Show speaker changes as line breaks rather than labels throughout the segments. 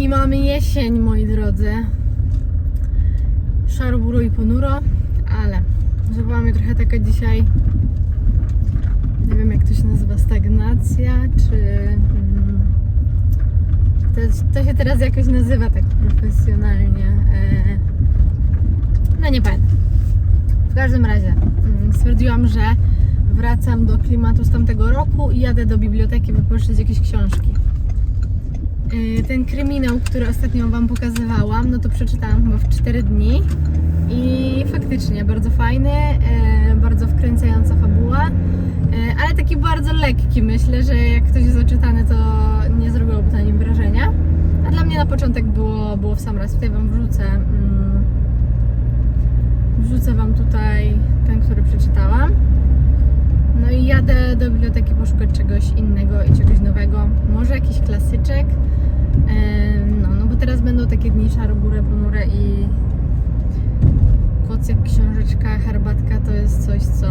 I mamy jesień, moi drodzy. Szaro, buro i ponuro, ale zawoła mnie trochę taka dzisiaj, nie wiem jak to się nazywa, stagnacja, czy... mm, To, to się teraz jakoś nazywa tak profesjonalnie. e, No nie pamiętam. W każdym razie mm, stwierdziłam, że wracam do klimatu z tamtego roku i jadę do biblioteki wypożyczyć jakieś książki. Yy, Ten kryminał, który ostatnio Wam pokazywałam, no to przeczytałam chyba w 4 dni i faktycznie bardzo fajny, e, bardzo wkręcająca fabuła, e, ale taki bardzo lekki. Myślę, że jak ktoś jest zaczytany, to nie zrobiłoby to nim wrażenia. A dla mnie na początek było, było w sam raz. Tutaj Wam wrzucę, mm, wrzucę Wam tutaj ten, który przeczytałam. No i jadę do biblioteki poszukać czegoś innego i czegoś nowego. Może jakiś klasyczek. No, no bo teraz będą takie dni szaro-burę, ponure i kocyk, książeczka, herbatka to jest coś, co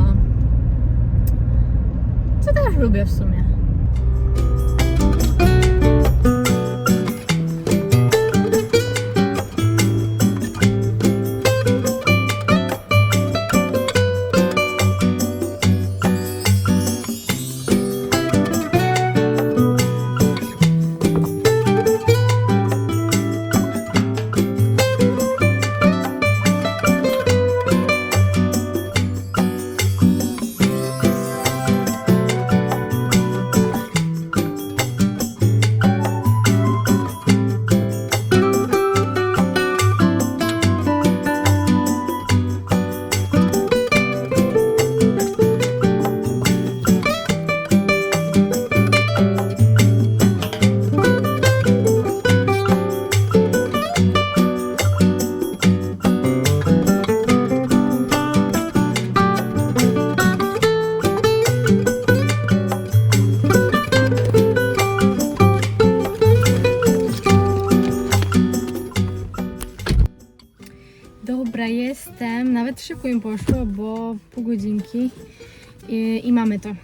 co też lubię w sumie.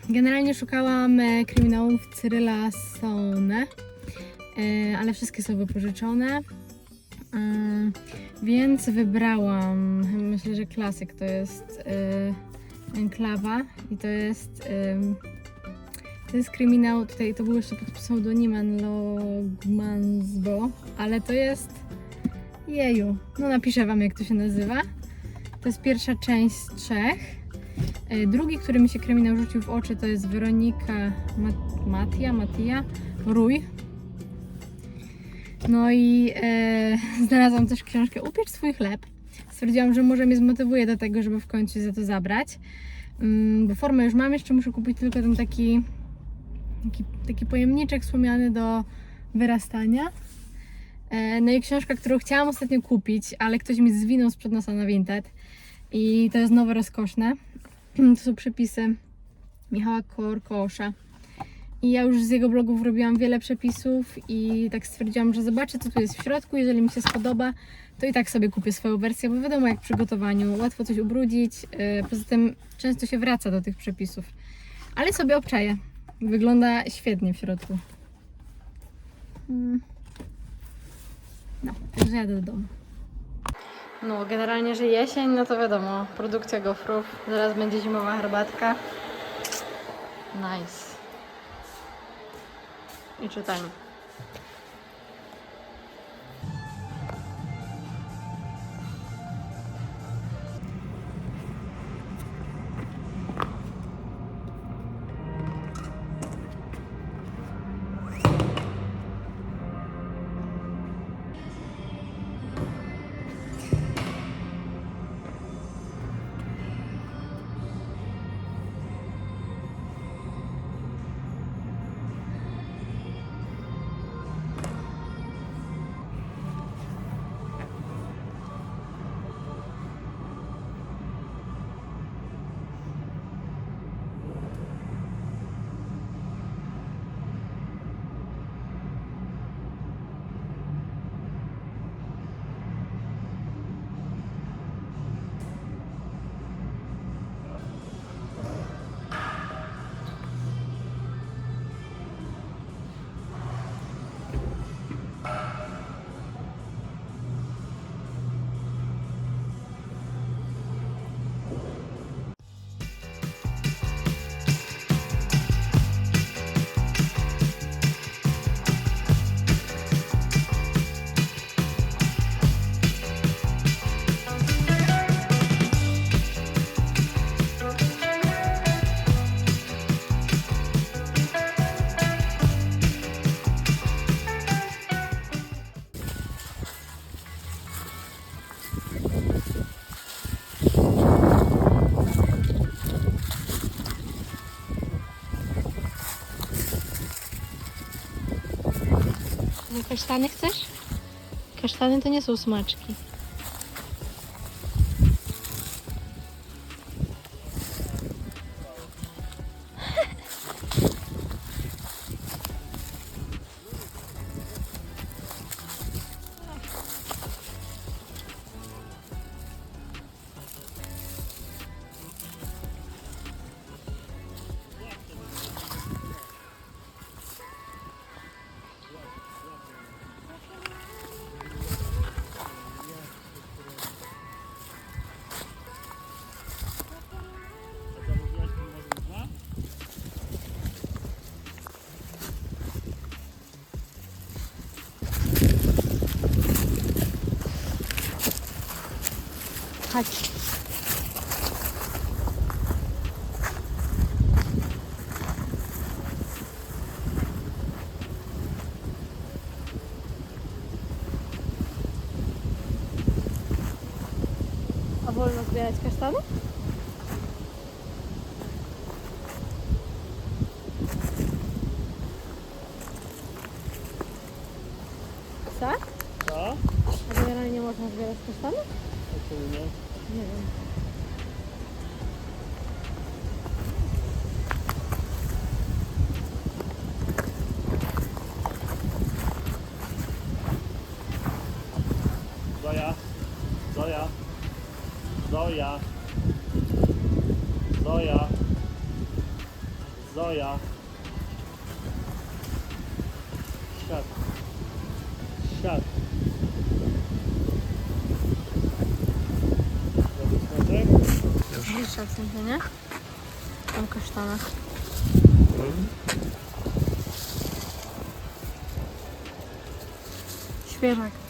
Generalnie szukałam e, kryminałów Cyryla Sone, e, ale wszystkie są wypożyczone. E, więc wybrałam, myślę, że klasyk to jest Enklawa i to jest to jest kryminał, tutaj to był jeszcze pod pseudonimem Logmansbo, ale to jest Jeju, no napiszę Wam jak to się nazywa. To jest pierwsza część z trzech. E, Drugi, który mi się kryminał rzucił w oczy, to jest Weronika Mat- Matia, Matia Rój. No i e, znalazłam też książkę Upiecz swój chleb. Stwierdziłam, że może mnie zmotywuje do tego, żeby w końcu za to zabrać. Mm, bo formę już mam, jeszcze muszę kupić tylko ten taki, taki, taki pojemniczek słomiany do wyrastania. E, No i książka, którą chciałam ostatnio kupić, ale ktoś mi zwinął sprzed nosa na Vinted. I to jest nowe, rozkoszne. To są przepisy Michała Korkosza. I ja już z jego blogów robiłam wiele przepisów i tak stwierdziłam, że zobaczę co tu jest w środku. Jeżeli mi się spodoba, to i tak sobie kupię swoją wersję, bo wiadomo jak w przygotowaniu, łatwo coś ubrudzić. e, Poza tym często się wraca do tych przepisów. Ale sobie obczaję. Wygląda świetnie w środku. Mm. No, także jadę do domu. No, generalnie, że jesień, no to wiadomo, produkcja gofrów, zaraz będzie zimowa herbatka. Nice. I czytanie. Kasztany chcesz? Kasztany to nie są smaczki. Chodź. A wolno zbierać kasztany?
Zoja. Zoja. Zoja. Zoja. Dobry smaczek?
Widzisz szacunek, nie? Tam kasztanach. Świeżak.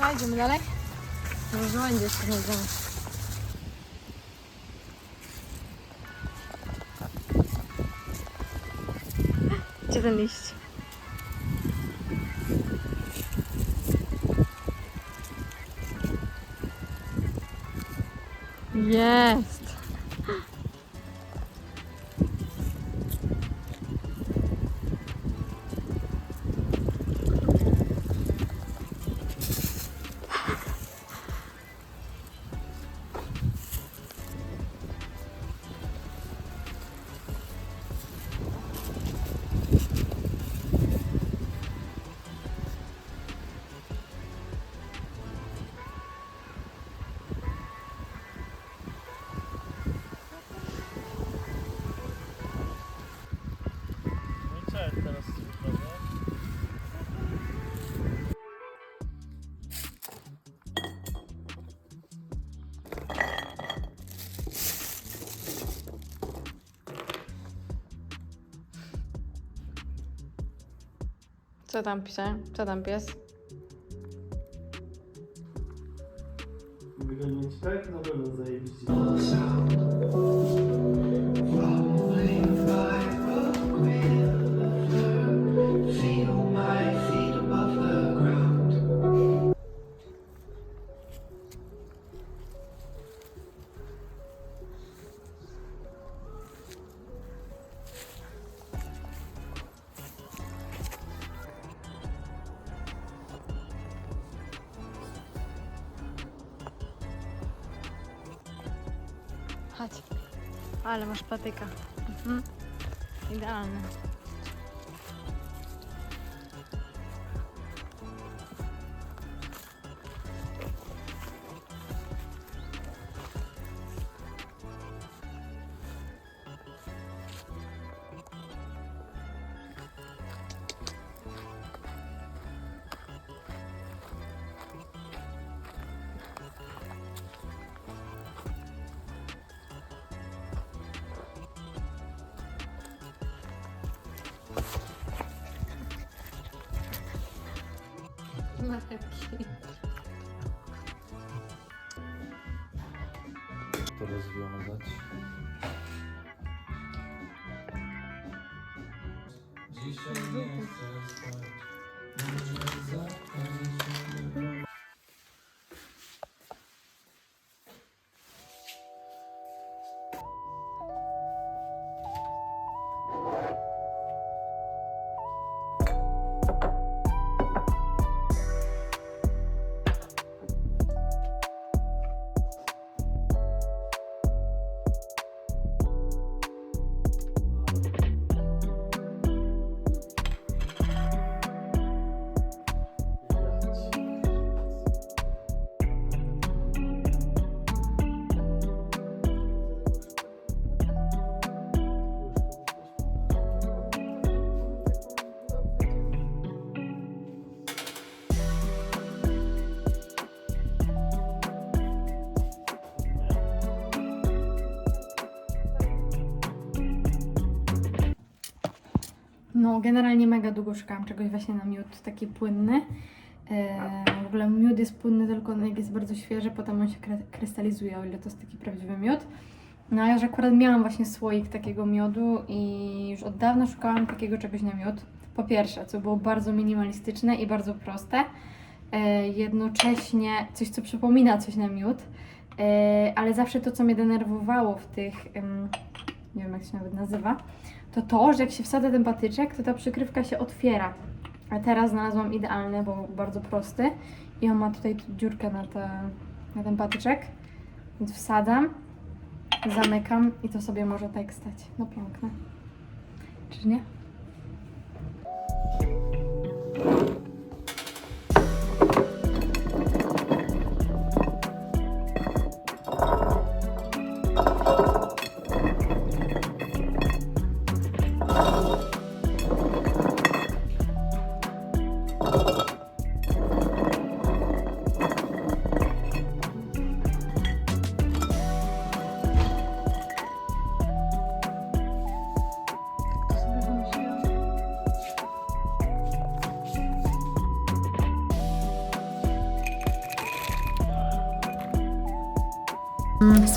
A, idziemy dalej? Może będzie jeszcze nie znamy. Gdzie ten liść? Jest!
Co
tam pisze? Co tam pies?
Wyglądać tak? Na pewno zajebiście.
Chodź. Ale masz patyka. Mhm. Idealne. marchewki.
To rozwiązać. Dzisiaj nie chcę spać.
No, generalnie mega długo szukałam czegoś właśnie na miód taki płynny. E, w ogóle miód jest płynny tylko jak jest bardzo świeży, potem on się kry- krystalizuje, o ile to jest taki prawdziwy miód. No a ja już akurat miałam właśnie słoik takiego miodu i już od dawna szukałam takiego czegoś na miód. Po pierwsze, co było bardzo minimalistyczne i bardzo proste. E, jednocześnie coś, co przypomina coś na miód. E, ale zawsze to, co mnie denerwowało w tych, nie wiem jak się nawet nazywa, to to, że jak się wsadza ten patyczek, to ta przykrywka się otwiera. A teraz znalazłam idealny, bo bardzo prosty. I on ma tutaj tu dziurkę na, te, na ten patyczek. Więc wsadzam, zamykam i to sobie może tak stać. No piękne. Czy nie?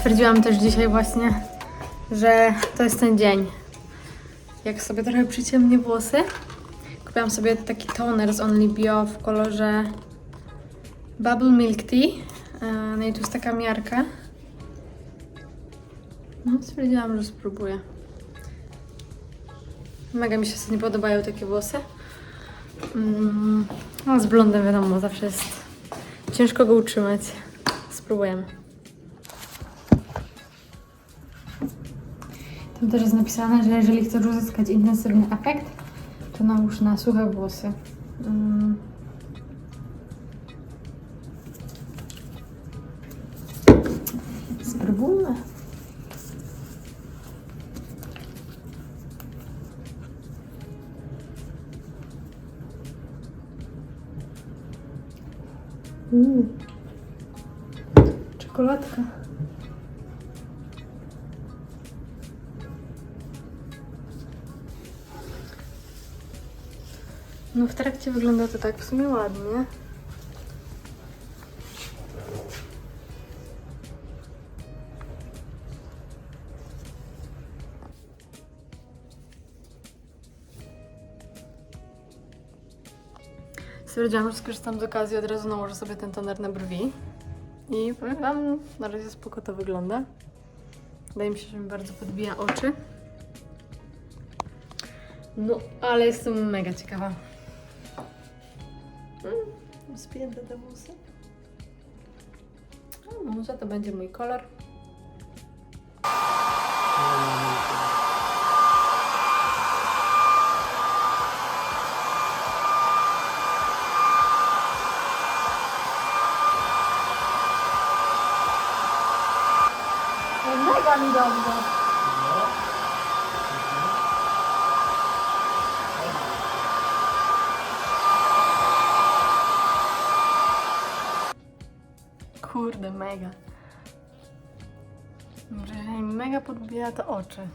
Stwierdziłam też dzisiaj właśnie, że to jest ten dzień. Jak sobie trochę przyciemnię włosy. Kupiłam sobie taki toner z Only Bio w kolorze Bubble Milk Tea. E, No i tu jest taka miarka. No, stwierdziłam, że spróbuję. Mega mi się nie podobają takie włosy. Mm, no, z blondem wiadomo, zawsze jest ciężko go utrzymać. Spróbujemy. Tam też jest napisane, że jeżeli chcesz uzyskać intensywny efekt, to nałóż na suche włosy. Mm. Spróbujmy. Uuu. Czekoladka. No w trakcie wygląda to tak w sumie ładnie. Stwierdziłam, że skorzystam z okazji, od razu nałożę sobie ten toner na brwi. I powiem wam, na razie spoko to wygląda. Wydaje mi się, że mi bardzo podbija oczy. No, ale jestem mega ciekawa. To będzie mój kolor. Podbija to oczy.